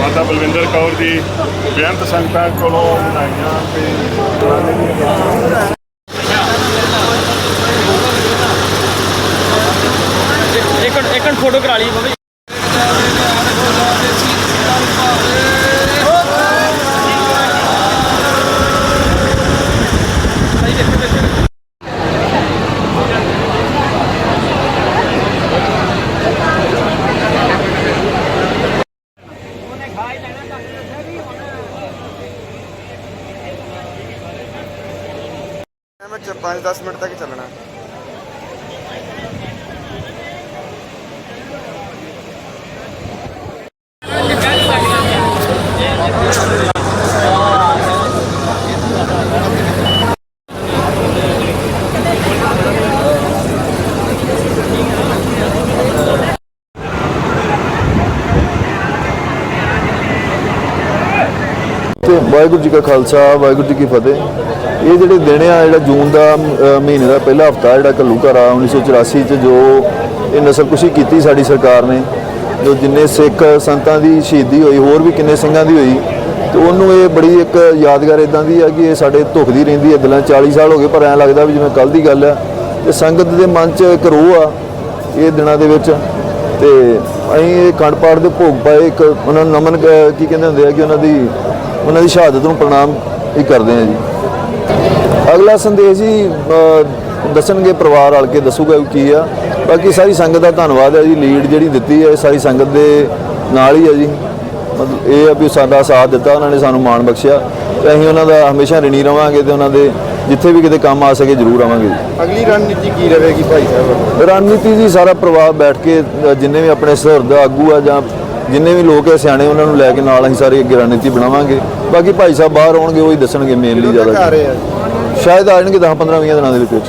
ਮਾਤਾ ਬਲਵਿੰਦਰ ਕੌਰ ਜੀ, ਬੇਅੰਤ ਸੰਗਤਾਂ ਕੋਲੋਂ ਬਣਾਈਆਂ ਤੇ ਇੱਕ ਇੱਕ ਫੋਟੋ ਕਰਾ ਲਈ ਬਾਬਾ ਜੀ ਮੈਂ 5-10 ਮਿੰਟ ਤੱਕ ਚੱਲਣਾ। ਵਾਹਿਗੁਰੂ ਜੀ ਕਾ ਖਾਲਸਾ ਵਾਹਿਗੁਰੂ ਜੀ ਕੀ ਫਤਿਹ। ਇਹ ਜਿਹੜੇ ਦਿਨ ਆ, ਜਿਹੜਾ ਜੂਨ ਦਾ ਮਹੀਨੇ ਦਾ ਪਹਿਲਾ ਹਫਤਾ ਜਿਹੜਾ ਘੱਲੂਘਾਰਾ 1984 ਚ ਜੋ ਇਹ ਨਸਲਕੁਸ਼ੀ ਕੀਤੀ ਸਾਡੀ ਸਰਕਾਰ ਨੇ, ਜੋ ਜਿੰਨੇ ਸਿੱਖ ਸੰਤਾਂ ਦੀ ਸ਼ਹੀਦੀ ਹੋਈ, ਹੋਰ ਵੀ ਕਿੰਨੇ ਸਿੰਘਾਂ ਦੀ ਹੋਈ, ਤੇ ਉਹਨੂੰ ਇਹ ਬੜੀ ਇੱਕ ਯਾਦਗਾਰ ਇਦਾਂ ਦੀ ਆ ਕਿ ਇਹ ਸਾਡੇ ਧੁਖਦੀ ਰਹਿੰਦੀ ਹੈ ਦਿਲਾਂ 'ਚ। 40 ਸਾਲ ਹੋ ਗਏ, ਪਰ ਐਂ ਲੱਗਦਾ ਵੀ ਜਿਵੇਂ ਕੱਲ ਦੀ ਗੱਲ ਆ, ਤੇ ਸੰਗਤ ਦੇ ਮਨ 'ਚ ਇੱਕ ਰੋਹ ਆ ਇਹ ਦਿਨਾਂ ਦੇ ਵਿੱਚ, ਤੇ ਅਸੀਂ ਇਹ ਖੰਡ ਪਾਠ ਦੇ ਭੋਗ ਪਾਏ, ਇੱਕ ਉਹਨਾਂ ਨੂੰ ਨਮਨ ਕੀ ਕਹਿੰਦੇ ਹੁੰਦੇ ਆ ਕਿ ਉਹਨਾਂ ਦੀ ਉਹਨਾਂ ਦੀ ਸ਼ਹਾਦਤ ਨੂੰ ਪ੍ਰਣਾਮ ਹੀ ਕਰਦੇ ਆ ਜੀ ਅਗਲਾ ਸੰਦੇਸ਼ ਜੀ ਦੱਸਣਗੇ ਪਰਿਵਾਰ ਵਾਲ ਕੇ ਦੱਸੂਗਾ ਕੀ ਆ। ਬਾਕੀ ਸਾਰੀ ਸੰਗਤ ਦਾ ਧੰਨਵਾਦ ਹੈ ਜੀ ਲੀਡ ਜਿਹੜੀ ਦਿੱਤੀ ਹੈ ਸਾਰੀ ਸੰਗਤ ਦੇ ਨਾਲ ਹੀ ਹੈ ਜੀ। ਮਤਲਬ ਇਹ ਆ ਵੀ ਸਾਡਾ ਸਾਥ ਦਿੱਤਾ ਉਹਨਾਂ ਨੇ ਸਾਨੂੰ ਮਾਣ ਬਖਸ਼ਿਆ। ਤੇ ਅਸੀਂ ਉਹਨਾਂ ਦਾ ਹਮੇਸ਼ਾ ਰਿਣੀ ਰਵਾਂਗੇ ਤੇ ਉਹਨਾਂ ਦੇ ਜਿੱਥੇ ਵੀ ਕਿਤੇ ਕੰਮ ਆ ਸਕੇ ਜ਼ਰੂਰ ਆਵਾਂਗੇ ਜੀ। ਅਗਲੀ ਰਣਨੀਤੀ ਕੀ ਰਹੇਗੀ ਭਾਈ ਸਾਹਿਬ? ਰਣਨੀਤੀ ਜੀ ਸਾਰਾ ਪਰਿਵਾਰ ਬੈਠ ਕੇ ਜਿੰਨੇ ਵੀ ਆਪਣੇ ਸਰਦ ਆਗੂ ਆ ਜਾਂ ਜਿੰਨੇ ਵੀ ਲੋਕ ਹੈ ਸਿਆਣੇ ਉਹਨਾਂ ਨੂੰ ਲੈ ਕੇ ਨਾਲ ਅਸੀਂ ਸਾਰੀ ਅੱਗੇ ਰਣਨੀਤੀ ਬਣਾਵਾਂਗੇ। ਬਾਕੀ ਭਾਈ ਸਾਹਿਬ ਬਾਹਰ ਆਉਣਗੇ ਉਹ ਹੀ ਦੱਸਣਗੇ ਮੇਨਲੀ ਜ਼ਿਆਦਾ ਆ ਆ ਸ਼ਾਇਦ ਆ ਜਾਣਗੇ 10 15 20 ਦਿਨਾਂ ਦੇ ਵਿੱਚ। ਵਿੱਚ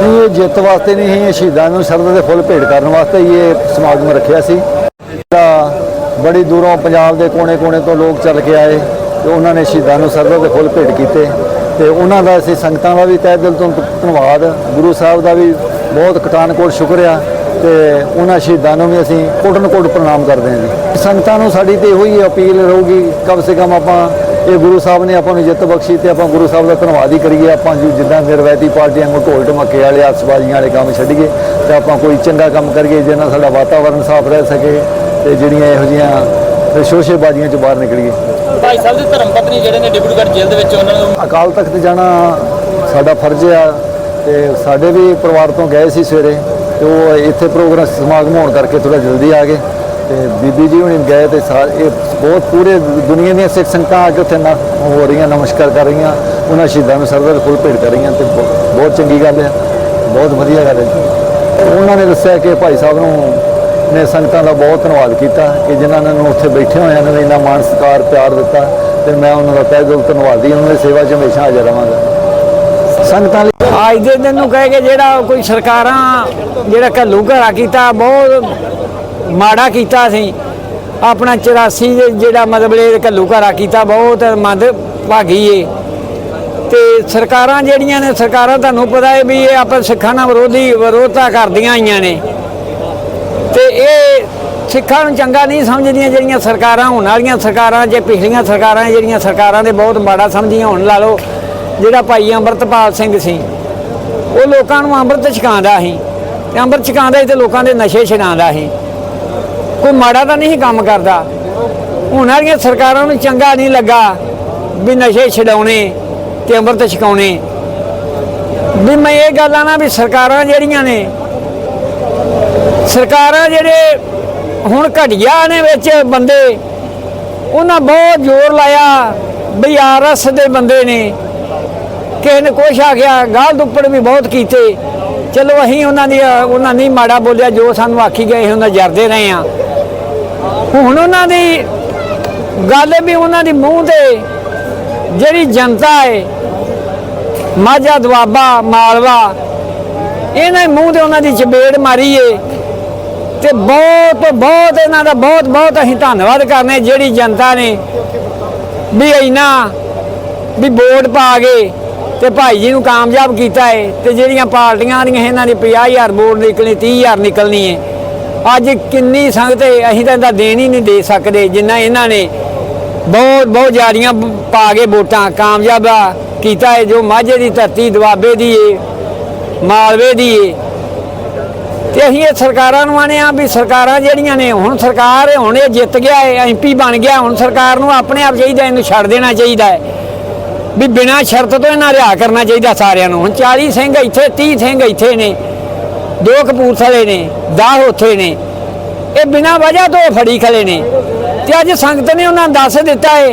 ਨਹੀਂ ਇਹ ਜਿੱਤ ਵਾਸਤੇ ਨਹੀਂ ਇਹ ਸ਼ਹੀਦਾਂ ਨੂੰ ਸ਼ਰਧਾ ਦੇ ਫੁੱਲ ਭੇਟ ਕਰਨ ਵਾਸਤੇ ਹੀ ਇਹ ਸਮਾਗਮ ਰੱਖਿਆ ਸੀ। ਜਿਹੜਾ ਬੜੀ ਦੂਰੋਂ ਪੰਜਾਬ ਦੇ ਕੋਨੇ-ਕੋਨੇ ਤੋਂ ਲੋਕ ਚੱਲ ਕੇ ਆਏ ਤੇ ਉਹਨਾਂ ਨੇ ਸ਼ਹੀਦਾਂ ਨੂੰ ਸ਼ਰਧਾ ਦੇ ਫੁੱਲ ਭੇਟ ਕੀਤੇ। ਤੇ ਉਹਨਾਂ ਦਾ ਅਸੀਂ ਸੰਗਤਾਂ ਦਾ ਵੀ ਤਹਿ ਦਿਲ ਤੋਂ ਧੰਨਵਾਦ। ਗੁਰੂ ਸਾਹਿਬ ਦਾ ਵੀ ਬਹੁਤ ਕਟਾਨਕੋਟ ਸ਼ੁਕਰ ਆ ਤੇ ਉਹਨਾਂ ਸ਼ਹੀਦਾਂ ਨੂੰ ਵੀ ਅਸੀਂ ਕੋਟਨ-ਕੋਟ ਪ੍ਰਣਾਮ ਕਰਦੇ ਹਾਂ ਜੀ। ਸੰਗਤਾਂ ਨੂੰ ਸਾਡੀ ਤੇ ਇਹੋ ਹੀ ਅਪੀਲ ਰਹੂਗੀ ਕਮ ਸੇ ਕਮ ਆਪਾਂ ਇਹ ਗੁਰੂ ਸਾਹਿਬ ਨੇ ਆਪਾਂ ਨੂੰ ਜਿੱਤ ਬਖਸ਼ੀ ਤੇ ਆਪਾਂ ਗੁਰੂ ਸਾਹਿਬ ਦਾ ਧੰਨਵਾਦ ਹੀ ਕਰੀਏ ਆਪਾਂ ਜੀ ਜਿੱਦਾਂ ਨਿਰਵੈਤੀ ਪਾਰਟੀਆਂ ਨੂੰ ਢੋਲ ਢਮੱਕੇ ਵਾਲੇ ਆਤਸ਼ਬਾਜ਼ੀਆਂ ਵਾਲੇ ਕੰਮ ਛੱਡੀਏ ਤੇ ਆਪਾਂ ਕੋਈ ਚੰਗਾ ਕੰਮ ਕਰੀਏ ਜਿਹਦੇ ਨਾਲ ਸਾਡਾ ਵਾਤਾਵਰਣ ਸਾਫ਼ ਰਹਿ ਸਕੇ ਤੇ ਜਿਹੜੀਆਂ ਇਹੋ ਜਿਹੀਆਂ ਸ਼ੋਸ਼ੇਬਾਜ਼ੀਆਂ ਚੋਂ ਬਾਹਰ ਨਿਕਲੀਏ। ਭਾਈ ਸਾਹਿਬ ਦੇ ਧਰਮ ਪਤਨੀ ਜਿਹੜੇ ਨੇ ਡਿਬਰੂਗੜ੍ਹ ਜੇਲ੍ਹ ਦੇ ਵਿੱਚ ਉਹਨਾਂ ਨੂੰ ਅਕਾਲ ਤਖਤ ਜਾਣਾ ਸਾਡਾ ਫਰਜ਼ ਆ ਤੇ ਸਾਡੇ ਵੀ ਪਰਿਵਾਰ ਤੋਂ ਗਏ ਸੀ ਸਵੇਰੇ। ਤੇ ਉਹ ਇੱਥੇ ਪ੍ਰੋਗਰਾਮ ਸਮਾਗਮ ਹੋਣ ਕਰਕੇ ਥੋੜਾ ਜਲਦੀ ਆ ਗਏ ਤੇ ਬੀਬੀ ਜੀ ਹੁਣੀ ਗਏ ਤੇ ਸਾਰ ਇਹ ਬਹੁਤ ਪੂਰੇ ਦੁਨੀਆ ਦੀਆਂ ਸਿੱਖ ਸੰਗਤਾਂ ਆ ਕੇ ਉੱਥੇ ਨਾ ਹੋ ਰਹੀਆਂ, ਨਮਸਕਾਰ ਕਰ ਰਹੀਆਂ, ਉਹਨਾਂ ਸ਼ਹੀਦਾਂ ਨੂੰ ਸਰਦਾ ਦੇ ਫੁੱਲ ਭੇਟ ਕਰ ਰਹੀਆਂ ਤੇ ਬਹੁ- ਬਹੁਤ ਚੰਗੀ ਗੱਲ ਹੈ, ਬਹੁਤ ਵਧੀਆ ਗੱਲ ਹੈ ਉਹਨਾਂ ਨੇ ਦੱਸਿਆ ਕਿ ਭਾਈ ਸਾਹਿਬ ਨੂੰ ਨੇ ਸੰਗਤਾਂ ਦਾ ਬਹੁਤ ਧੰਨਵਾਦ ਕੀਤਾ ਕਿ ਜਿਨ੍ਹਾਂ ਨੇ ਉੱਥੇ ਬੈਠੇ ਹੋਇਆਂ ਨੇ ਇੰਨਾ ਮਾਣ ਸਤਿਕਾਰ ਪਿਆਰ ਦਿੱਤਾ ਤੇ ਮੈਂ ਉਹਨਾਂ ਦਾ ਤਹਿ ਦਿਲ, ਧੰਨਵਾਦੀ ਹਾਂ ਉਹਨਾਂ ਦੀ ਸੇਵਾ 'ਚ ਹਮੇਸ਼ਾ ਹਾਜ਼ਰ ਰਹਾਂਗਾ। ਸੰਗਤਾਂ ਲਈ। ਅੱਜ ਦੇ ਦਿਨ ਨੂੰ ਕਹੇ ਕਿ ਜਿਹੜਾ ਕੋਈ ਸਰਕਾਰਾਂ, ਜਿਹੜਾ ਘੱਲੂ ਘਰਾ ਕੀਤਾ, ਬਹੁਤ ਮਾੜਾ ਕੀਤਾ ਸੀ। ਆਪਣਾ 84 ਦੇ ਜਿਹੜਾ ਮਤਲਬ ਇਹ ਘੱਲੂ ਘਰਾ ਕੀਤਾ, ਬਹੁਤ ਮੰਦ ਭਾਗੀ ਏ। ਤੇ ਸਰਕਾਰਾਂ ਜਿਹੜੀਆਂ ਨੇ, ਸਰਕਾਰਾਂ ਤੁਹਾਨੂੰ ਪਤਾ ਹੈ ਵੀ ਇਹ ਆਪਾਂ ਸਿੱਖਾਂ ਨਾਲ ਵਿਰੋਧੀ ਵਿਰੋਧਤਾ ਕਰਦੀਆਂ ਆਈਆਂ ਨੇ। ਤੇ ਇਹ ਸਿੱਖਾਂ ਨੂੰ ਚੰਗਾ ਨਹੀਂ ਸਮਝਦੀਆਂ ਜਿਹੜੀਆਂ ਸਰਕਾਰਾਂ, ਹੋਣ ਵਾਲੀਆਂ ਸਰਕਾਰਾਂ, ਜੇ ਪਿਛਲੀਆਂ ਸਰਕਾਰਾਂ, ਜਿਹੜੀਆਂ ਸਰਕਾਰਾਂ ਦੇ ਬਹੁਤ ਮਾੜਾ ਸਮਝੀਆਂ, ਹੁਣ ਲਾ ਲਓ। ਜਿਹੜਾ ਭਾਈ ਅੰਮ੍ਰਿਤਪਾਲ ਸਿੰਘ ਸੀ, ਉਹ ਲੋਕਾਂ ਨੂੰ ਅੰਮ੍ਰਿਤ ਛਕਾਉਂਦਾ ਸੀ। ਤੇ ਅੰਮ੍ਰਿਤ ਛਕਾਉਂਦਾ ਸੀ ਤੇ ਲੋਕਾਂ ਦੇ ਨਸ਼ੇ ਛਡਾਉਂਦਾ ਸੀ। ਕੋਈ ਮਾੜਾ ਤਾਂ ਨਹੀਂ ਕੰਮ ਕਰਦਾ। ਹੁਣ ਵਾਲੀਆਂ ਸਰਕਾਰਾਂ ਨੂੰ ਚੰਗਾ ਨਹੀਂ ਲੱਗਾ ਵੀ ਨਸ਼ੇ ਛਡਾਉਣੇ ਤੇ ਅੰਮ੍ਰਿਤ ਛਕਾਉਣੇ। ਵੀ ਮੈਂ ਇਹ ਗੱਲ ਆ ਨਾ ਵੀ ਸਰਕਾਰਾਂ ਜਿਹੜੀਆਂ ਨੇ, ਸਰਕਾਰਾਂ ਜਿਹੜੇ ਹੁਣ ਘਟਿਆ ਨੇ ਵਿੱਚ ਬੰਦੇ, ਉਹਨਾਂ ਬਹੁਤ ਜ਼ੋਰ ਲਾਇਆ ਵੀ ਆਰਐਸ ਦੇ ਬੰਦੇ ਨੇ। ਕਿਸੇ ਨੇ ਕੁਛ ਆ ਗਿਆ ਗਾਲ ਦੁੱਪੜ ਵੀ ਬਹੁਤ ਕੀਤੇ। ਚਲੋ ਅਸੀਂ ਉਹਨਾਂ ਦੀ, ਉਹਨਾਂ ਨਹੀਂ ਮਾੜਾ ਬੋਲਿਆ, ਜੋ ਸਾਨੂੰ ਆਖੀ ਗਏ ਸੀ ਉਹਨਾਂ ਜਰਦੇ ਰਹੇ ਆ ਹੁਣ ਉਹਨਾਂ ਦੀ ਗੱਲ ਵੀ ਉਹਨਾਂ ਦੀ ਮੂੰਹ ਤੇ, ਜਿਹੜੀ ਜਨਤਾ ਹੈ, ਮਾਝਾ, ਦੁਆਬਾ, ਮਾਲਵਾ, ਇਹਨਾਂ ਮੂੰਹ ਤੇ ਉਹਨਾਂ ਦੀ ਚਪੇੜ ਮਾਰੀ ਏ। ਤੇ ਬਹੁਤ ਬਹੁਤ ਇਹਨਾਂ ਦਾ ਬਹੁਤ ਬਹੁਤ ਅਸੀਂ ਧੰਨਵਾਦ ਕਰਨੇ ਜਿਹੜੀ ਜਨਤਾ ਨੇ ਵੀ ਇੰਨਾ ਵੀ ਵੋਟ ਪਾ ਗਏ ਤੇ ਭਾਈ ਜੀ ਨੂੰ ਕਾਮਯਾਬ ਕੀਤਾ ਹੈ ਤੇ ਜਿਹੜੀਆਂ ਪਾਰਟੀਆਂ ਦੀਆਂ ਇਹਨਾਂ ਦੀ 50000 ਵੋਟ ਨਿਕਲਣੀ 30000 ਨਿਕਲਣੀ ਹੈ ਅੱਜ ਕਿੰਨੀ ਸੰਗਤ ਹੈ ਅਸੀਂ ਤਾਂ ਇਹਦਾ ਦੇਣ ਹੀ ਨਹੀਂ ਦੇ ਸਕਦੇ, ਜਿੰਨਾ ਇਹਨਾਂ ਨੇ ਬਹੁਤ ਬਹੁਤ ਜ਼ਿਆਦੀਆਂ ਪਾ ਕੇ ਵੋਟਾਂ ਕਾਮਯਾਬ ਕੀਤਾ ਹੈ ਜੋ ਮਾਝੇ ਦੀ ਧਰਤੀ, ਦੁਆਬੇ ਦੀ ਏ, ਮਾਲਵੇ ਦੀ ਏ। ਤੇ ਅਸੀਂ ਇਹ ਸਰਕਾਰਾਂ ਨੂੰ ਆਨੇ ਆ ਵੀ ਸਰਕਾਰਾਂ ਜਿਹੜੀਆਂ ਨੇ, ਹੁਣ ਸਰਕਾਰ ਹੁਣ ਇਹ ਜਿੱਤ ਗਿਆ ਹੈ ਐਮਪੀ ਬਣ ਗਿਆ, ਹੁਣ ਸਰਕਾਰ ਨੂੰ ਆਪਣੇ ਆਪ ਚਾਹੀਦਾ, ਇਹਨੂੰ ਛੱਡ ਦੇਣਾ ਚਾਹੀਦਾ ਹੈ ਵੀ ਬਿਨਾਂ ਸ਼ਰਤ ਤੋਂ ਇਹਨਾਂ ਰਿਹਾ ਕਰਨਾ ਚਾਹੀਦਾ ਸਾਰਿਆਂ ਨੂੰ। ਹੁਣ 40 ਸਿੰਘ ਇੱਥੇ 30 ਸਿੰਘ ਇੱਥੇ ਨੇ, ਦੋ ਕਪੂਰਥਲੇ ਨੇ 10 ਉੱਥੇ ਨੇ। ਇਹ ਬਿਨਾਂ ਵਜ੍ਹਾ ਤੋਂ ਫੜੀ ਖਲੇ ਨੇ। ਤੇ ਅੱਜ ਸੰਗਤ ਨੇ ਉਹਨਾਂ ਦੱਸ ਦਿੱਤਾ ਹੈ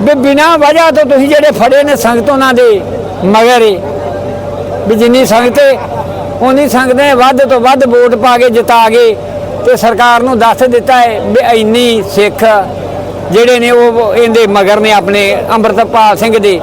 ਵੀ ਬਿਨਾਂ ਵਜ੍ਹਾ ਤੋਂ ਤੁਸੀਂ ਜਿਹੜੇ ਫੜੇ ਨੇ ਸੰਗਤ ਉਹਨਾਂ ਦੇ ਮਗਰ ਏ। ਵੀ ਜਿੰਨੀ ਸੰਗਤ ਹੈ ਉਨੀ ਸੰਗਤ ਨੇ ਵੱਧ ਤੋਂ ਵੱਧ ਵੋਟ ਪਾ ਕੇ ਜਿਤਾ ਕੇ ਤੇ ਸਰਕਾਰ ਨੂੰ ਦੱਸ ਦਿੱਤਾ ਹੈ ਵੀ ਇੰਨੀ ਸਿੱਖ ਜਿਹੜੇ ਨੇ ਉਹ ਇਹਦੇ ਮਗਰ ਨੇ ਆਪਣੇ ਅੰਮ੍ਰਿਤਪਾਲ ਸਿੰਘ ਦੇ।